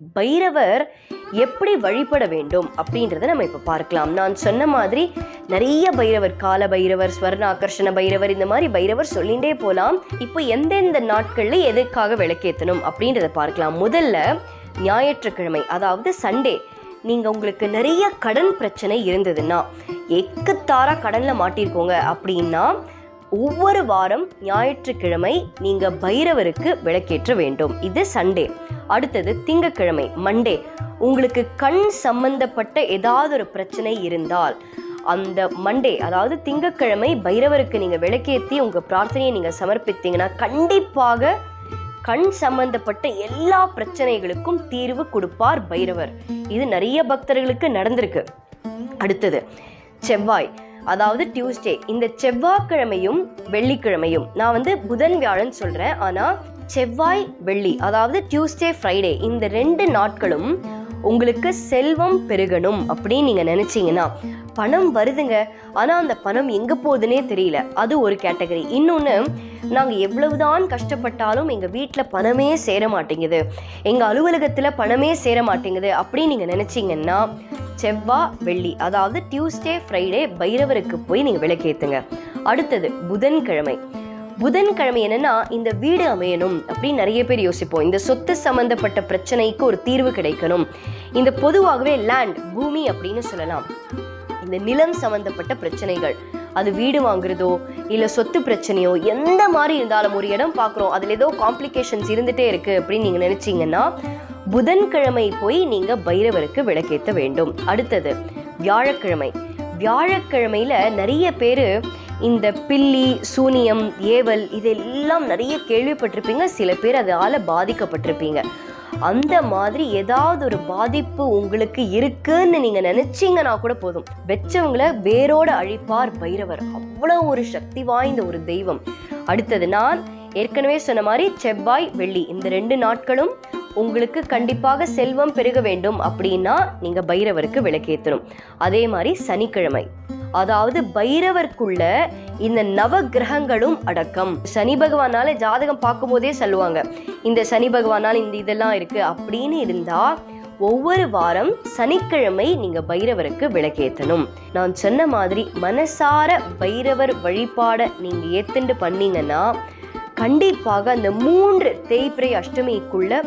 பைரவர் எப்படி வழிபட வேண்டும் அப்படின்றத நம்ம இப்போ பார்க்கலாம். நான் சொன்ன மாதிரி நிறைய பைரவர் கால பைரவர் ஸ்வர்ண ஆகர்ஷண பைரவர் இந்த மாதிரி பைரவர் சொல்லிகிட்டே போகலாம் இப்போ எந்தெந்த நாட்களில் எதுக்காக விளக்கேற்றணும் அப்படின்றத பார்க்கலாம். முதல்ல ஞாயிற்றுக்கிழமை அதாவது சண்டே நீங்கள் உங்களுக்கு நிறைய கடன் பிரச்சனை இருந்ததுன்னா எக்குத்தாரா கடனில் மாட்டியிருக்கோங்க அப்படின்னா ஒவ்வொரு வாரம் ஞாயிற்றுக்கிழமை நீங்கள் பைரவருக்கு விளக்கேற்ற வேண்டும். இது சண்டே. அடுத்தது திங்கக்கிழமை மண்டே உங்களுக்கு கண் சம்பந்தப்பட்ட ஏதாவது ஒரு பிரச்சனை இருந்தால் அந்த மண்டே அதாவது திங்கக்கிழமை பைரவருக்கு நீங்கள் விளக்கேற்றி உங்கள் பிரார்த்தனையை நீங்கள் சமர்ப்பித்தீங்கன்னா கண்டிப்பாக கண் சம்பந்தப்பட்ட எல்லா பிரச்சனைகளுக்கும் தீர்வு கொடுப்பார் பைரவர். இது நிறைய பக்தர்களுக்கு நடந்திருக்கு. அடுத்தது செவ்வாய். அதாவது டியூஸ்டே இந்த செவ்வாய்க்கிழமையும் வெள்ளிக்கிழமையும் நான் வந்து புதன் வியாழன் சொல்கிறேன் ஆனால் செவ்வாய் வெள்ளி அதாவது டியூஸ்டே ஃப்ரைடே இந்த ரெண்டு நாட்களும் உங்களுக்கு செல்வம் பெருகணும் அப்படின்னு நீங்கள் நினச்சிங்கன்னா பணம் வருதுங்க. ஆனால் அந்த பணம் எங்கே போகுதுன்னே தெரியல. அது ஒரு கேட்டகரி. இன்னொன்று நாங்கள் எவ்வளவுதான் கஷ்டப்பட்டாலும் எங்கள் வீட்டில் பணமே சேர மாட்டேங்குது. எங்கள் அலுவலகத்தில் பணமே சேர மாட்டேங்குது அப்படின்னு நீங்கள் நினச்சிங்கன்னா செவ்வாய் வெள்ளி அதாவது டியூஸ்டே ஃப்ரைடே பைரவருக்கு போய் நீங்கள் விளக்கேற்றுங்க அடுத்தது புதன்கிழமை. புதன்கிழமை என்னன்னா இந்த வீடு அமையணும் அப்படின்னு நிறைய பேர் யோசிப்போம். இந்த சொத்து சம்பந்தப்பட்ட பிரச்சனைக்கு ஒரு தீர்வு கிடைக்கணும். இந்த பொதுவாகவே லேண்ட் பூமி அப்படின்னு சொல்லலாம். இந்த நிலம் சம்பந்தப்பட்ட பிரச்சனைகள் அது வீடு வாங்குறதோ இல்லை சொத்து பிரச்சனையோ எந்த மாதிரி இருந்தாலும் ஒரு இடம் பார்க்குறோம். அதில் ஏதோ காம்ப்ளிகேஷன்ஸ் இருந்துகிட்டே இருக்குது அப்படின்னு நீங்கள் நினச்சிங்கன்னா புதன்கிழமை போய் நீங்கள் பைரவருக்கு விளக்கேற்ற வேண்டும். அடுத்தது வியாழக்கிழமை. வியாழக்கிழமையில் நிறைய பேர் இந்த பில்லி சூனியம் ஏவல் இதெல்லாம் நிறைய கேள்விப்பட்டிருப்பீங்க. சில பேர் அதால் பாதிக்கப்பட்டிருப்பீங்க. அந்த மாதிரி ஏதாவது ஒரு பாதிப்பு உங்களுக்கு இருக்குன்னு நீங்க நினைச்சீங்கன்னா கூட போதும். வெச்சவங்கள வேரோட அழிப்பார் பைரவர். அவ்வளோ ஒரு சக்தி வாய்ந்த ஒரு தெய்வம். அடுத்தது நான் ஏற்கனவே சொன்ன மாதிரி செவ்வாய் வெள்ளி இந்த ரெண்டு நாட்களும் உங்களுக்கு கண்டிப்பாக செல்வம் பெருக வேண்டும் அப்படின்னா நீங்க பைரவருக்கு விளக்கேற்றணும் அதே மாதிரி சனிக்கிழமை. அதாவது பைரவர்க்குள்ள இந்த நவ கிரகங்களும் அடக்கம். சனி பகவானால ஜாதகம் பார்க்கும் போதே சொல்லுவாங்க இந்த சனி பகவானால் இந்த இதெல்லாம் இருக்கு அப்படின்னு இருந்தா ஒவ்வொரு வாரம் சனிக்கிழமை நீங்க பைரவருக்கு விளக்கேற்றணும் நான் சொன்ன மாதிரி மனசார பைரவர் வழிபாட நீங்க ஏத்துண்டு பண்ணீங்கன்னா கண்டிப்பாக அந்த மூன்று தேய்பிரை அஷ்டமிக்குள்ள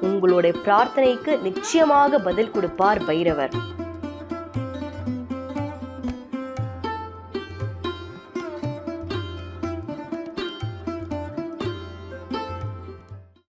உங்களுடைய பிரார்த்தனைக்கு நிச்சயமாக பதில் கொடுப்பார் பைரவர்.